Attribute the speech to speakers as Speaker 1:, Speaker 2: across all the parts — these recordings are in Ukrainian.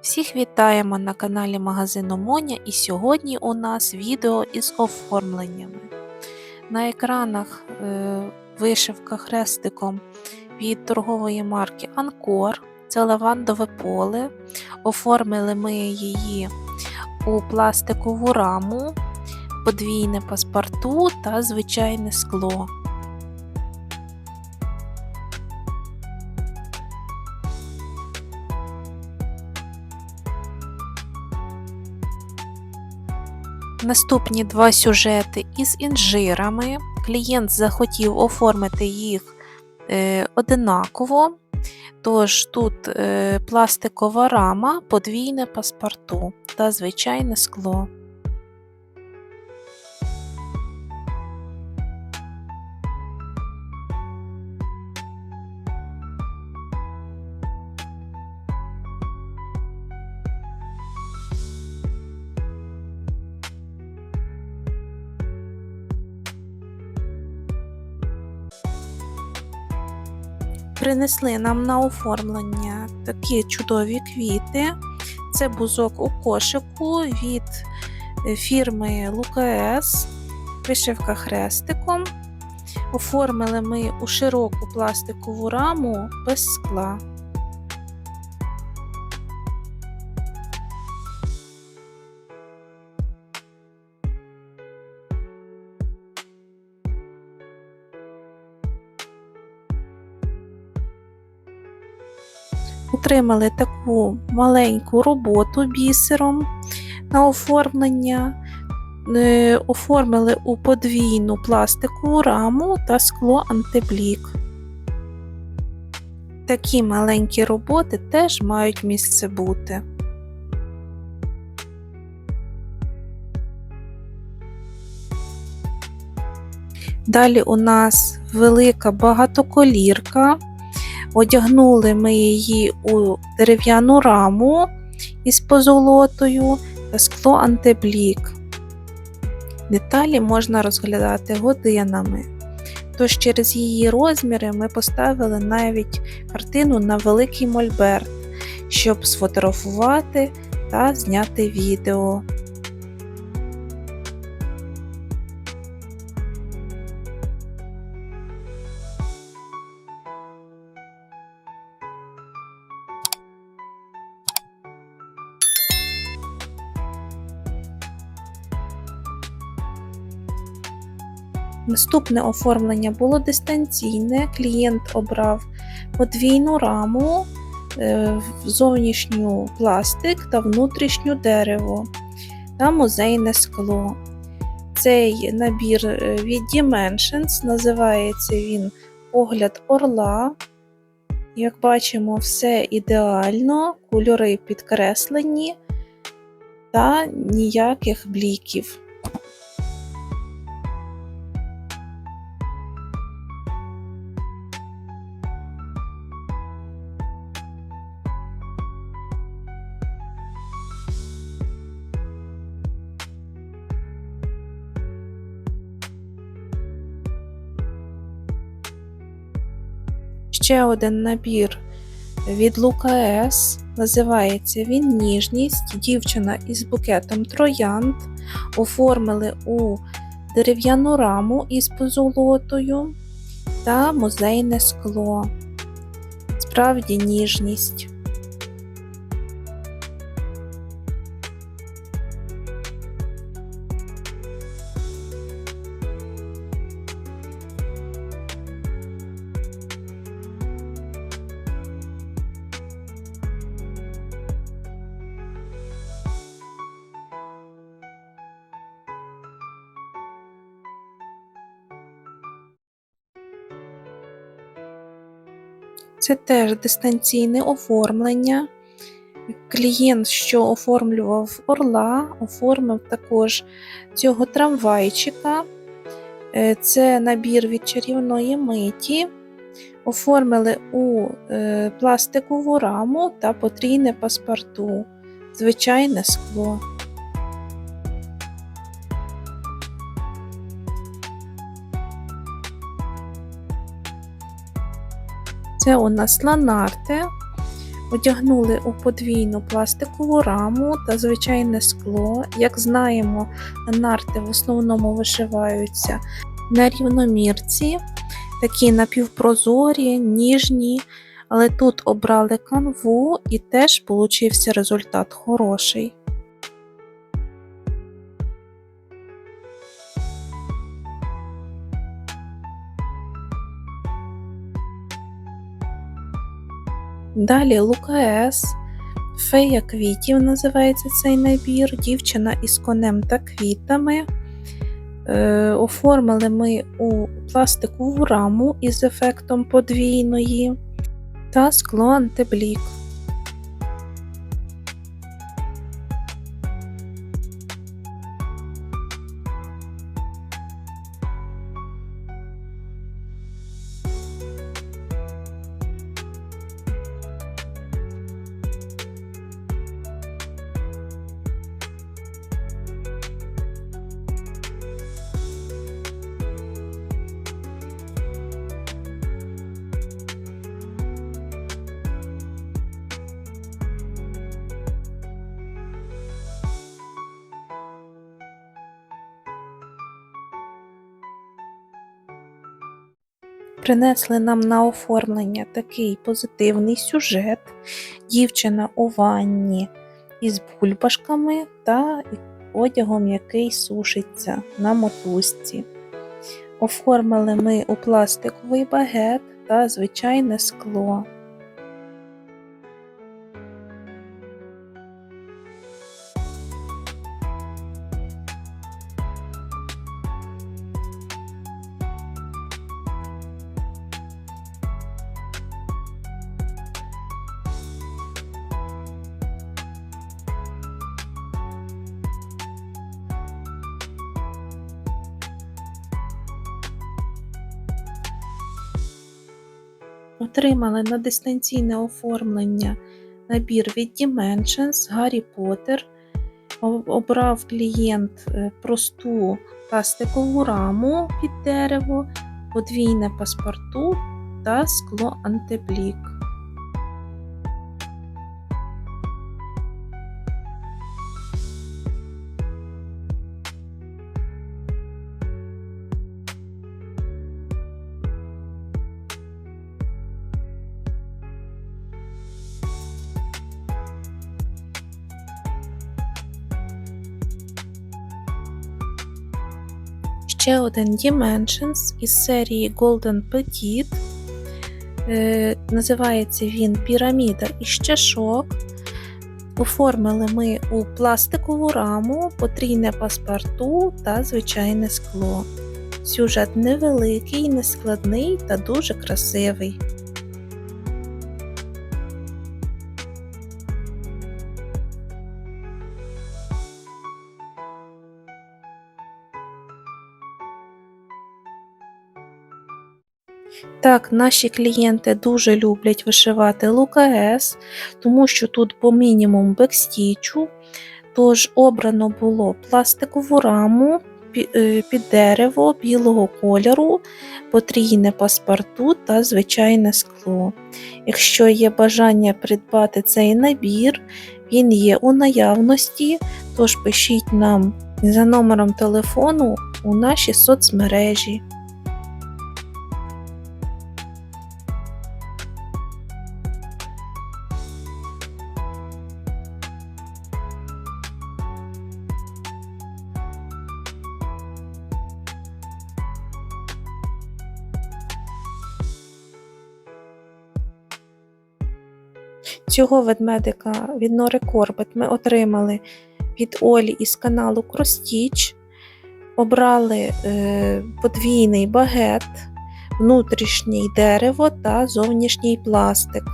Speaker 1: Всіх вітаємо на каналі магазину Моня і сьогодні у нас відео із оформленнями. На екранах е, вишивка хрестиком від торгової марки Анкор. Це лавандове поле. Оформили ми її у пластикову раму, подвійне паспорту та звичайне скло. Наступні два сюжети із інжирами. Клієнт захотів оформити їх е, одинаково. Тож тут е, пластикова рама, подвійне паспорту та звичайне скло. Принесли нам на оформлення такі чудові квіти. Це бузок у кошику від е, фірми Лукаес, вишивка хрестиком. Оформили ми у широку пластикову раму без скла. Отримали таку маленьку роботу бісером на оформлення, е, оформили у подвійну пластикову раму та скло антиблік. Такі маленькі роботи теж мають місце бути. Далі у нас велика багатоколірка. Одягнули ми її у дерев'яну раму із позолотою та скло антиблік. Деталі можна розглядати годинами. Тож через її розміри ми поставили навіть картину на великий мольберт, щоб сфотографувати та зняти відео. Наступне оформлення було дистанційне. Клієнт обрав подвійну раму, е, зовнішню пластик та внутрішню дерево та музейне скло. Цей набір е, від Dimensions, називається він Погляд орла. Як бачимо, все ідеально, кольори підкреслені та ніяких бліків. Ще один набір від Лукаес. Називається він Ніжність. Дівчина із букетом троянд. Оформили у дерев'яну раму із позолотою та музейне скло. Справді ніжність. Це теж дистанційне оформлення. Клієнт, що оформлював орла, оформив також цього трамвайчика. Е, це набір від чарівної миті. Оформили у е, пластикову раму та потрійне паспорту, звичайне скло. Це у нас ланарте. Одягнули у подвійну пластикову раму та звичайне скло. Як знаємо, нарти в основному вишиваються на рівномірці, такі напівпрозорі, ніжні, але тут обрали канву і теж получився результат хороший. Далі Лукаес, Фея квітів називається цей набір, дівчина із конем та квітами. Е, Оформили ми у пластикову раму із ефектом подвійної та скло антиблік. Принесли нам на оформлення такий позитивний сюжет. Дівчина у ванні із бульбашками та одягом, який сушиться на мотузці. Оформили ми у пластиковий багет та звичайне скло. Отримали на дистанційне оформлення набір від Dimensions Гаррі Поттер. Обрав клієнт е, просту пластикову раму під дерево, подвійне паспорту та скло антиблік. Ще один Dimensions із серії Golden Petit. Е, Називається він Піраміда із чашок. Оформили ми у пластикову раму, потрійне паспорту та звичайне скло. Сюжет невеликий, нескладний та дуже красивий. Так, наші клієнти дуже люблять вишивати Лукаес, тому що тут по мінімум бекстічу, тож обрано було пластикову раму е, під дерево білого кольору, потрійне паспорту та звичайне скло. Якщо є бажання придбати цей набір, він є у наявності, тож пишіть нам за номером телефону у наші соцмережі. Цього ведмедика від Нори Корбет ми отримали від Олі із каналу Кростіч. Обрали е, подвійний багет, внутрішній дерево та зовнішній пластик.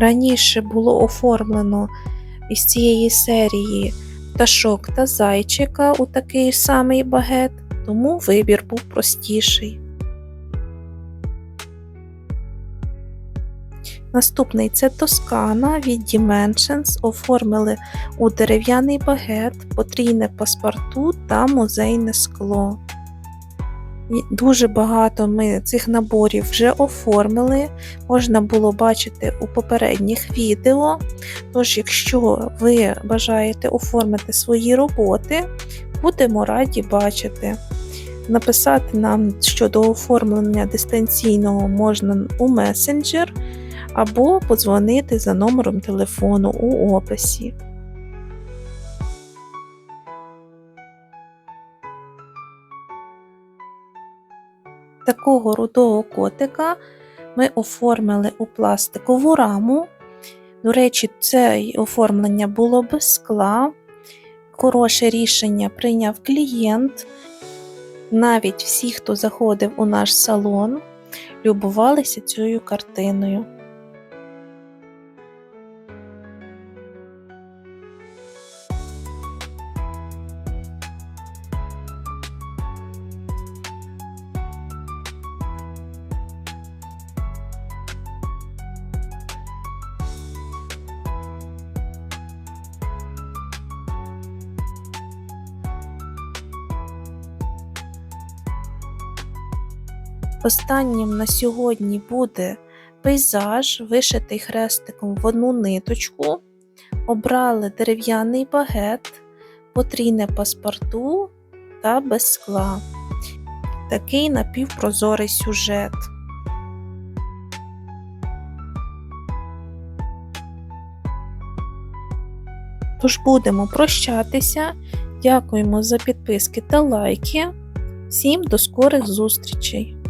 Speaker 1: Раніше було оформлено із цієї серії пташок та зайчика у такий самий багет, тому вибір був простіший. Наступний це Тоскана від Dimensions, оформили у дерев'яний багет, потрійне паспорту та музейне скло. Дуже багато ми цих наборів вже оформили, можна було бачити у попередніх відео. Тож, якщо ви бажаєте оформити свої роботи, будемо раді бачити. Написати нам щодо оформлення дистанційного можна у месенджер або подзвонити за номером телефону у описі. Такого рудого котика ми оформили у пластикову раму. До речі, це оформлення було без скла. Хороше рішення прийняв клієнт. Навіть всі, хто заходив у наш салон, любувалися цією картиною. Останнім на сьогодні буде пейзаж, вишитий хрестиком в одну ниточку. Обрали дерев'яний багет, потрійне паспорту та без скла. Такий напівпрозорий сюжет. Тож будемо прощатися. Дякуємо за підписки та лайки. Всім до скорих зустрічей!